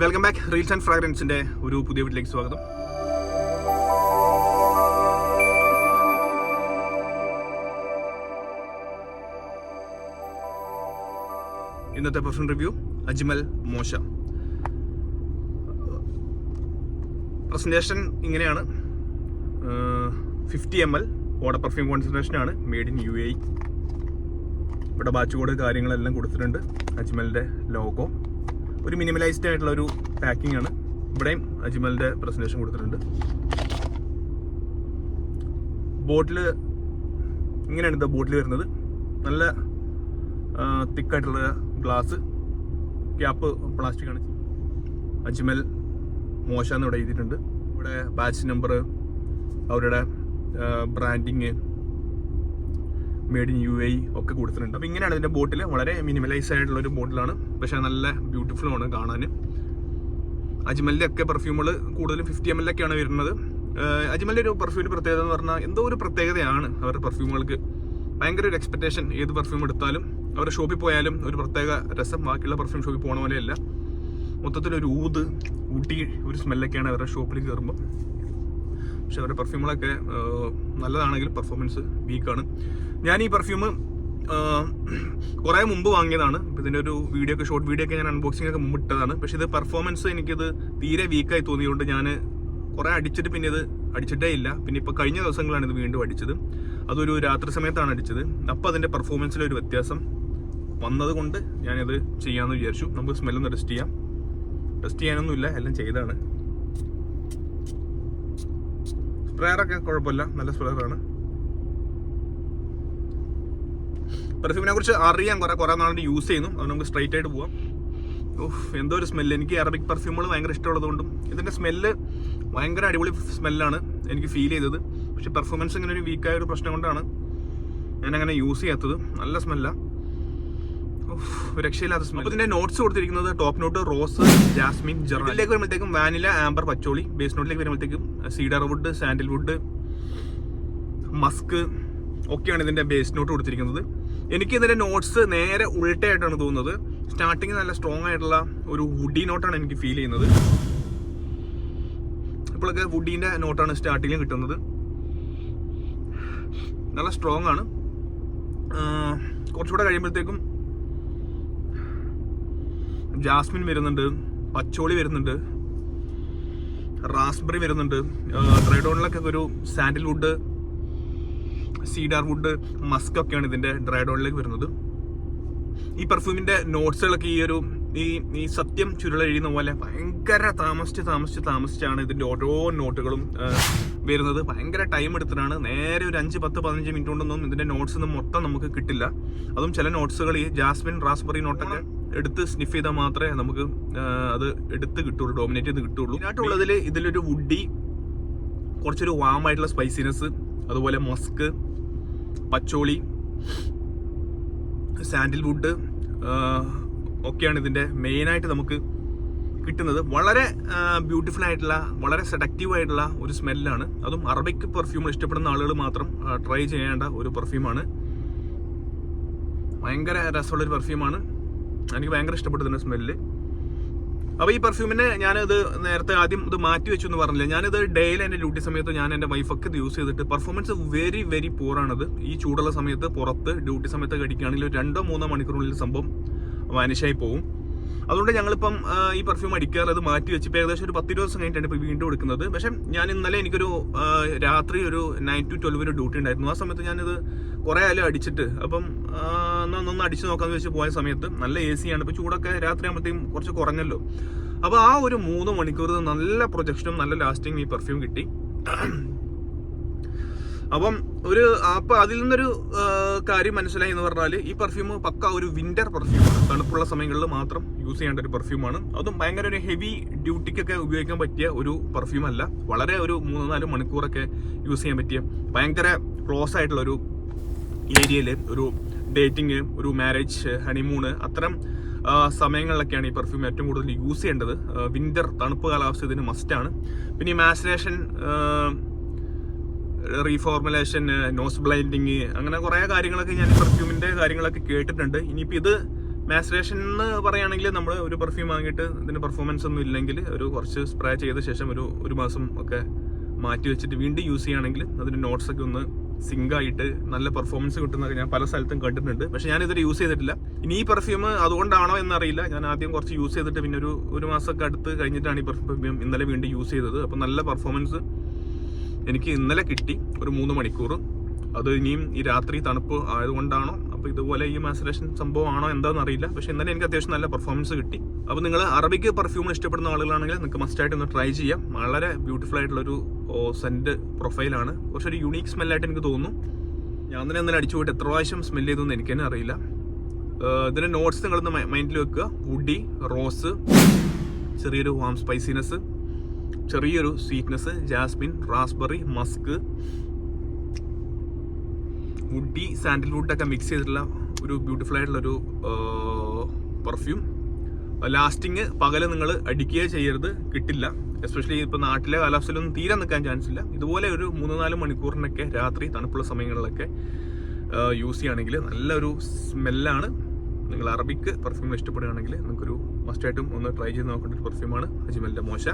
Welcome back reels and ഫ്രാഗ്രൻസിന്റെ ഒരു പുതിയ വീട്ടിലേക്ക് സ്വാഗതം. ഇന്നത്തെ പെർഫ്യൂം റിവ്യൂ അജ്മൽ മോശ. പ്രസന്റേഷൻ ഇങ്ങനെയാണ്. ഫിഫ്റ്റി എം എൽ ഓട പെർഫ്യൂം കോൺസെൻട്രേഷൻ ആണ് മെയ്ഡ് ഇൻ യു എ ഇവിടെ ബാച്ച് കോഡ് കാര്യങ്ങളെല്ലാം കൊടുത്തിട്ടുണ്ട് അജ്മലിന്റെ ലോഗോ ഒരു മിനിമലൈസ്ഡ് ആയിട്ടുള്ള ഒരു പാക്കിംഗ് ആണ്. ഇവിടെയും അജ്മലിന്റെ പ്രസന്റേഷൻ കൊടുത്തിട്ടുണ്ട്. ബോട്ടിൽ ഇങ്ങനെയാണ് ഇത് ബോട്ടിൽ വരുന്നത്. നല്ല തിക്കായിട്ടുള്ള ഗ്ലാസ് ക്യാപ്പ് പ്ലാസ്റ്റിക് ആണ്. അജ്മൽ മോശം എന്ന് ഇവിടെ എഴുതിയിട്ടുണ്ട്. ഇവിടെ ബാച്ച് നമ്പർ അവരുടെ branding made in U A ഒക്കെ കൊടുത്തിട്ടുണ്ട്. അപ്പോൾ ഇങ്ങനെയാണ് ഇതിന്റെ ബോട്ടിൽ വളരെ മിനിമലൈസ് ആയിട്ടുള്ള ഒരു ബോട്ടിലാണ്. പക്ഷേ നല്ല ബ്യൂട്ടിഫുള്ളാണ് കാണാൻ അജ്മലിന്റെ ഒക്കെ പെർഫ്യൂമുകൾ കൂടുതലും ഫിഫ്റ്റി എം എൽ ഒക്കെയാണ് വരുന്നത്. അജ്മലിന്റെ ഒരു പെർഫ്യൂമിന്റെ പ്രത്യേകത എന്ന് പറഞ്ഞാൽ എന്തോ ഒരു പ്രത്യേകതയാണ് അവരുടെ പെർഫ്യൂമുകൾക്ക് ഭയങ്കര ഒരു എക്സ്പെക്ടേഷൻ ഏത് പെർഫ്യൂം എടുത്താലും. അവരുടെ ഷോപ്പിൽ പോയാലും ഒരു പ്രത്യേക രസം ബാക്കിയുള്ള പെർഫ്യൂം ഷോപ്പിൽ പോകണ പോലെയല്ല. മൊത്തത്തിലൊരു ഊത് ഊട്ടി ഒരു സ്മെല്ലൊക്കെയാണ് അവരുടെ ഷോപ്പിൽ കയറുമ്പോൾ പക്ഷെ അവരുടെ പെർഫ്യൂമുകളൊക്കെ നല്ലതാണെങ്കിൽ പെർഫോമൻസ് വീക്കാണ് ഞാൻ ഈ പെർഫ്യൂം കുറേ മുമ്പ് വാങ്ങിയതാണ്. ഇതിന്റെ ഒരു വീഡിയോ ഒക്കെ ഷോർട്ട് വീഡിയോ ഒക്കെ ഞാൻ അൺബോക്സിംഗ് ഒക്കെ മുമ്പ് ഇട്ടതാണ്. പക്ഷെ ഇത് പെർഫോമൻസ് എനിക്കിത് തീരെ വീക്കായി തോന്നിയതുകൊണ്ട് ഞാൻ കുറേ അടിച്ചിട്ട് പിന്നെ ഇത് അടിച്ചിട്ടേ ഇല്ല. പിന്നെ ഇപ്പോൾ കഴിഞ്ഞ ദിവസങ്ങളാണ് ഇത് വീണ്ടും അടിച്ചത്. അതൊരു രാത്രി സമയത്താണ് അടിച്ചത്. അപ്പോൾ അതിന്റെ പെർഫോമൻസിലൊരു വ്യത്യാസം വന്നതുകൊണ്ട് ഞാനിത് ചെയ്യാമെന്ന് വിചാരിച്ചു. നമുക്ക് സ്മെല്ലൊന്ന് ടെസ്റ്റ് ചെയ്യാം. ടെസ്റ്റ് ചെയ്യാനൊന്നുമില്ല എല്ലാം ചെയ്താണ്. സ്പ്രെയറൊക്കെ കുഴപ്പമില്ല. നല്ല സ്പ്രെയറാണ് പെർഫ്യൂമിനെ കുറിച്ച് അറിയാൻ കുറെ കുറെ നാളുകൊണ്ട് യൂസ് ചെയ്യുന്നു. അത് നമുക്ക് സ്ട്രൈറ്റ് ആയിട്ട് പോവാം. ഓഹ് എന്തോ ഒരു സ്മെല്ല് എനിക്ക് അറബിക് പെർഫ്യൂമുകൾ ഭയങ്കര ഇഷ്ടമുള്ളതുകൊണ്ടും ഇതിന്റെ സ്മെല്ല് ഭയങ്കര അടിപൊളി സ്മെല്ലാണ് എനിക്ക് ഫീൽ ചെയ്തത്. പക്ഷേ പെർഫോമൻസ് ഇങ്ങനെ ഒരു വീക്കായ ഒരു പ്രശ്നം കൊണ്ടാണ് ഞാൻ അങ്ങനെ യൂസ് ചെയ്യാത്തത്. നല്ല സ്മെല്ല രക്ഷയില്ലാത്ത സ്മെൽ ഇതിന്റെ നോട്ട്സ് കൊടുത്തിരിക്കുന്നത് ടോപ്പ് നോട്ട് റോസ് ജാസ്മിൻ ജെറിലേക്ക് വരുമ്പോഴത്തേക്കും വാനില ആംബർ പച്ചോളി. ബേസ് നോട്ടിലേക്ക് വരുമ്പോഴത്തേക്കും സീഡർ വുഡ് സാൻഡൽവുഡ് മസ്ക് ഒക്കെയാണ് ഇതിന്റെ ബേസ് നോട്ട് കൊടുത്തിരിക്കുന്നത്. എനിക്ക് ഇതിന്റെ നോട്ട്സ് നേരെ ഉൾട്ടയായിട്ടാണ് തോന്നുന്നത്. സ്റ്റാർട്ടിങ് നല്ല സ്ട്രോങ് ആയിട്ടുള്ള ഒരു വുഡി നോട്ടാണ് എനിക്ക് ഫീൽ ചെയ്യുന്നത്. ഇപ്പോഴൊക്കെ വുഡീന്റെ നോട്ടാണ് സ്റ്റാർട്ടിങ്ങിൽ കിട്ടുന്നത്. നല്ല സ്ട്രോങ് ആണ്. കുറച്ചുകൂടെ കഴിയുമ്പോഴത്തേക്കും ജാസ്മിൻ വരുന്നുണ്ട് പച്ചോളി വരുന്നുണ്ട് റാസ്ബെറി വരുന്നുണ്ട്. ഡ്രൈഡോണിലൊക്കെ ഒരു സാൻഡൽവുഡ് സീഡാർ വുഡ് മസ്ക് ഒക്കെയാണ് ഇതിന്റെ ഡ്രൈഡോണിലേക്ക് വരുന്നത്. ഈ പെർഫ്യൂമിന്റെ നോട്ട്സുകളൊക്കെ ഈ ഒരു ഈ ഈ സത്യം ചുരുളെഴുതുന്ന പോലെ ഭയങ്കര താമസിച്ച് താമസിച്ച് താമസിച്ചാണ് ഇതിന്റെ ഓരോ നോട്ടുകളും വരുന്നത്. ഭയങ്കര ടൈം എടുത്തിട്ടാണ്. നേരെ ഒരു അഞ്ച് പത്ത് പതിനഞ്ച് മിനിറ്റ് കൊണ്ടൊന്നും ഇതിന്റെ നോട്ട്സ് ഒന്നും മൊത്തം നമുക്ക് കിട്ടില്ല. അതും ചില നോട്ട്സുകൾ ഈ ജാസ്മിൻ റാസ്ബെറി നോട്ടൊക്കെ എടുത്ത് സ്നിഫ് ചെയ്താൽ മാത്രമേ നമുക്ക് അത് എടുത്ത് കിട്ടുള്ളൂ ഡോമിനേറ്റ് ചെയ്ത് കിട്ടുള്ളൂ. ഇതിനായിട്ടുള്ളതിൽ ഇതിലൊരു വുഡി കുറച്ചൊരു വാം ആയിട്ടുള്ള സ്പൈസിനെസ് അതുപോലെ മസ്ക് പച്ചോളി സാൻഡിൽവുഡ് ഒക്കെയാണ് ഇതിന്റെ മെയിനായിട്ട് നമുക്ക് കിട്ടുന്നത്. വളരെ ബ്യൂട്ടിഫുൾ ആയിട്ടുള്ള വളരെ സെഡക്റ്റീവ് ആയിട്ടുള്ള ഒരു സ്മെല്ലാണ് അതും അറബിക് പെർഫ്യൂം ഇഷ്ടപ്പെടുന്ന ആളുകൾ മാത്രം ട്രൈ ചെയ്യേണ്ട ഒരു പെർഫ്യൂമാണ് ഭയങ്കര രസമുള്ളൊരു പെർഫ്യൂമാണ് എനിക്ക് ഭയങ്കര ഇഷ്ടപ്പെട്ടു ഇതിന്റെ സ്മെല്ല് അപ്പോൾ ഈ പെർഫ്യൂമിനെ ഞാനത് നേരത്തെ ആദ്യം ഇത് മാറ്റി വെച്ചു എന്ന് പറഞ്ഞില്ല? ഞാനിത് ഡെയിലി എന്റെ ഡ്യൂട്ടി സമയത്ത് ഞാൻ എന്റെ വൈഫൊക്കെ ഇത് യൂസ് ചെയ്തിട്ട് പെർഫോമൻസ് വെരി വെരി പൂറാണത് ഈ ചൂടുള്ള സമയത്ത് പുറത്ത് ഡ്യൂട്ടി സമയത്ത് കടിക്കുകയാണെങ്കിൽ രണ്ടോ മൂന്നോ മണിക്കൂറിനുള്ളിൽ സംഭവം വാനിഷായി പോകും അതുകൊണ്ട് ഞങ്ങളിപ്പം ഈ പെർഫ്യൂം അടിക്കാറ് അത് മാറ്റി വെച്ച് ഇപ്പോൾ ഏകദേശം ഒരു പത്ത് ദിവസം കഴിഞ്ഞിട്ടാണ് ഇപ്പോൾ വീണ്ടും എടുക്കുന്നത്. പക്ഷേ ഞാൻ ഇന്നലെ എനിക്കൊരു രാത്രി ഒരു നയൻ ടു ട്വൽവ് ഒരു ഡ്യൂട്ടി ഉണ്ടായിരുന്നു. ആ സമയത്ത് ഞാനിത് കുറേ ആയാലും അടിച്ചിട്ട് അപ്പം ഒന്ന് അടിച്ചു നോക്കാമെന്ന് വെച്ച് പോയ സമയത്ത് നല്ല എ സി ആണ്. ഇപ്പോൾ ചൂടൊക്കെ രാത്രി ആകുമ്പോഴത്തേക്കും കുറച്ച് കുറഞ്ഞല്ലോ. അപ്പോൾ ആ ഒരു മൂന്ന് മണിക്കൂർ നല്ല പ്രൊജക്ഷനും നല്ല ലാസ്റ്റിംഗ് ഈ പെർഫ്യൂം കിട്ടി. അപ്പം ഒരു അപ്പൊ അതിൽ നിന്നൊരു കാര്യം മനസ്സിലായി എന്ന് പറഞ്ഞാൽ ഈ പെർഫ്യൂം പക്ക ഒരു വിന്റർ പെർഫ്യൂമാണ് തണുപ്പുള്ള സമയങ്ങളിൽ മാത്രം യൂസ് ചെയ്യേണ്ട ഒരു പെർഫ്യൂമാണ് അതും ഭയങ്കര ഒരു ഹെവി ഡ്യൂട്ടിക്കൊക്കെ ഉപയോഗിക്കാൻ പറ്റിയ ഒരു പെർഫ്യൂം അല്ല. വളരെ ഒരു മൂന്ന് നാല് മണിക്കൂറൊക്കെ യൂസ് ചെയ്യാൻ പറ്റിയ ഭയങ്കര ക്ലോസ് ആയിട്ടുള്ള ഒരു ഏരിയയിൽ ഒരു ഡേറ്റിംഗ് ഒരു മാരേജ് ഹണിമൂണ് അത്തരം സമയങ്ങളിലൊക്കെയാണ് ഈ പെർഫ്യൂം ഏറ്റവും കൂടുതൽ യൂസ് ചെയ്യേണ്ടത്. വിന്റർ തണുപ്പ് കാലാവസ്ഥ ഇതിന് മസ്റ്റാണ് പിന്നെ ഈ മാസിനേഷൻ റീഫോർമുലേഷൻ നോസ് ബ്ലൈൻഡിങ് അങ്ങനെ കുറേ കാര്യങ്ങളൊക്കെ ഞാൻ പെർഫ്യൂമിന്റെ കാര്യങ്ങളൊക്കെ കേട്ടിട്ടുണ്ട്. ഇനിയിപ്പോൾ ഇത് മാസ്റ്റുറേഷൻ എന്ന് പറയുകയാണെങ്കിൽ നമ്മൾ ഒരു പെർഫ്യൂം വാങ്ങിയിട്ട് ഇതിന് പെർഫോമൻസ് ഒന്നും ഇല്ലെങ്കിൽ ഒരു കുറച്ച് സ്പ്രേ ചെയ്ത ശേഷം ഒരു ഒരു മാസം ഒക്കെ മാറ്റി വെച്ചിട്ട് വീണ്ടും യൂസ് ചെയ്യുകയാണെങ്കിൽ അതിന്റെ നോട്ട്സ് ഒക്കെ ഒന്ന് സിങ്ക് ആയിട്ട് നല്ല പെർഫോമൻസ് കിട്ടുന്നൊക്കെ ഞാൻ പല സ്ഥലത്തും കണ്ടിട്ടുണ്ട്. പക്ഷെ ഇതൊരു യൂസ് ചെയ്തിട്ടില്ല. ഇനി ഈ പെർഫ്യൂം അതുകൊണ്ടാണോ എന്നറിയില്ല. ഞാൻ ആദ്യം കുറച്ച് യൂസ് ചെയ്തിട്ട് പിന്നെ ഒരു ഒരു മാസമൊക്കെ അടുത്ത് കഴിഞ്ഞിട്ടാണ് ഈ പെർഫ്യൂം ഇന്നലെ വീണ്ടും യൂസ് ചെയ്തത്. അപ്പോൾ നല്ല പെർഫോമൻസ് എനിക്ക് ഇന്നലെ കിട്ടി ഒരു മൂന്ന് മണിക്കൂർ. അത് ഇനിയും ഈ രാത്രി തണുപ്പ് ആയതുകൊണ്ടാണോ? അപ്പോൾ ഇതുപോലെ ഈ മാസറേഷൻ സംഭവമാണോ എന്താണെന്ന് അറിയില്ല. പക്ഷേ ഇന്നലെ എനിക്ക് അത്യാവശ്യം നല്ല പെർഫോമൻസ് കിട്ടി. അപ്പോൾ നിങ്ങൾ അറബിക്ക് പെർഫ്യൂം ഇഷ്ടപ്പെടുന്ന ആളുകളാണെങ്കിൽ നിങ്ങൾക്ക് മസ്റ്റായിട്ട് ഒന്ന് ട്രൈ ചെയ്യാം. വളരെ ബ്യൂട്ടിഫുൾ ആയിട്ടുള്ളൊരു സെന്റ് പ്രൊഫൈലാണ് കുറച്ചൊരു യുണീക്ക് സ്മെല്ലായിട്ട് എനിക്ക് തോന്നുന്നു. ഞാൻ തന്നെ ഇന്നലെ അടിച്ചു പോയിട്ട് എത്ര പ്രാവശ്യം സ്മെൽ ചെയ്തെന്ന് എനിക്ക് തന്നെ അറിയില്ല. ഇതിന്റെ നോട്ട്സ് നിങ്ങളൊന്ന് മൈൻഡിൽ വെക്കുക. വുഡി റോസ് ചെറിയൊരു വാം സ്പൈസിനെസ് ചെറിയൊരു sweetness jasmine raspberry musk woody sandalwood ഒക്കെ മിക്സ് ചെയ്തിട്ടുള്ള ഒരു ബ്യൂട്ടിഫുൾ ആയിട്ടുള്ള ഒരു പെർഫ്യൂം ലാസ്റ്റിങ് പകൽ നിങ്ങൾ അടിക്കുകയോ ചെയ്യരുത് കിട്ടില്ല. എസ്പെഷ്യലി ഇപ്പോൾ നാട്ടിലെ കാലാവസ്ഥയിലൊന്നും തീരെ നിൽക്കാൻ ചാൻസ് ഇല്ല. ഇതുപോലെ ഒരു മൂന്ന് നാല് മണിക്കൂറിനൊക്കെ രാത്രി തണുപ്പുള്ള സമയങ്ങളിലൊക്കെ യൂസ് ചെയ്യുകയാണെങ്കിൽ നല്ലൊരു സ്മെല്ലാണ് നിങ്ങൾ അറബിക്ക് പെർഫ്യൂം ഇഷ്ടപ്പെടുകയാണെങ്കിൽ നിങ്ങൾക്കൊരു മസ്റ്റായിട്ടും ഒന്ന് ട്രൈ ചെയ്ത് നോക്കേണ്ട ഒരു പെർഫ്യൂമാണ് അജ്മലിന്റെ മോശ.